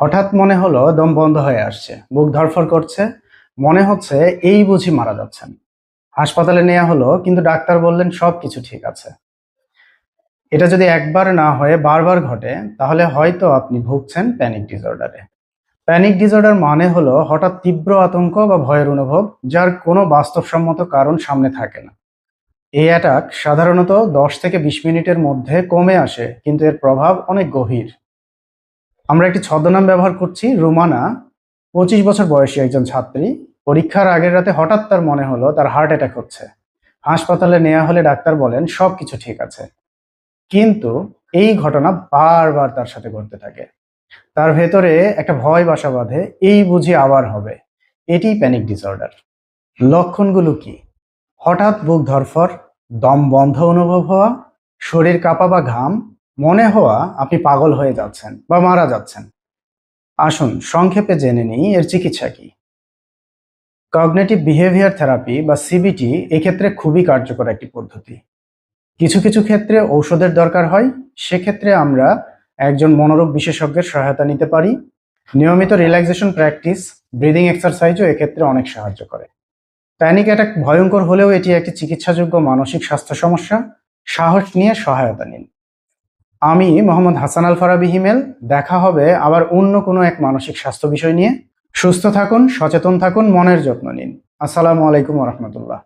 হঠাৎ মনে হলো দম বন্ধ হয়ে আসছে। বুক ধরফর করছে। মনে হচ্ছে এই বুঝি মারা যাচ্ছেন। হাসপাতালে নেওয়া হলো, কিন্তু ডাক্তার বললেন সব কিছু ঠিক আছে। এটা যদি একবার না হয়ে বারবার ঘটে, তাহলে হয়তো আপনি ভুগছেন প্যানিক ডিসঅর্ডারে প্যানিক ডিসঅর্ডার মানে হলো হঠাৎ তীব্র আতঙ্ক বা ভয়ের অনুভব, যার কোনো বাস্তবসম্মত কারণ সামনে থাকে না। এই অ্যাটাক সাধারণত দশ থেকে বিশ মিনিটের মধ্যে কমে আসে, কিন্তু এর প্রভাব অনেক গভীর। আমরা একটি ছদ্মনাম ব্যবহার করছি, রুমানা। পঁচিশ বছর বয়সী একজন ছাত্রী। পরীক্ষার আগের রাতে হঠাৎ তার মনে হলো, তার হার্ট অ্যাটাক হচ্ছে। হাসপাতালে নেওয়া হলে ডাক্তার বলেন সব কিছু ঠিক আছে। কিন্তু এই ঘটনা বারবার তার সাথে ঘটতে থাকে। তার ভেতরে একটা ভয় বাসা বাঁধে, এই বুঝি আবার হবে। এটি প্যানিক ডিসঅর্ডার লক্ষণগুলো কি? হঠাৎ বুক ধরফর, দম বন্ধ অনুভব হওয়া, শরীর কাঁপা বা ঘাম মনে হওয়া আপনি পাগল হয়ে যাচ্ছেন বা মারা যাচ্ছেন। আসুন, সংক্ষেপে জেনে নিই এর চিকিৎসা কি। কগনেটিভ বিহেভিয়ার থেরাপি বা সিবিটি এক্ষেত্রে খুবই কার্যকর একটি পদ্ধতি। কিছু কিছু ক্ষেত্রে ঔষধের দরকার হয়, সেক্ষেত্রে আমরা একজন মনোরোগ বিশেষজ্ঞের সহায়তা নিতে পারি। নিয়মিত রিল্যাক্সেশন প্র্যাকটিস ব্রিদিং এক্সারসাইজও এক্ষেত্রে অনেক সাহায্য করে। প্যানিক অ্যাটাক ভয়ঙ্কর হলেও এটি একটি চিকিৎসাযোগ্য মানসিক স্বাস্থ্য সমস্যা। সাহস নিয়ে সহায়তা নিন। আমি মোহাম্মদ হাসান আল ফারাবি হিমেল, দেখা হবে আবার অন্য কোনো এক মানসিক স্বাস্থ্য বিষয় নিয়ে। সুস্থ থাকুন, সচেতন থাকুন, মনের যত্ন নিন। আসসালামু আলাইকুম রহমতুল্লাহ।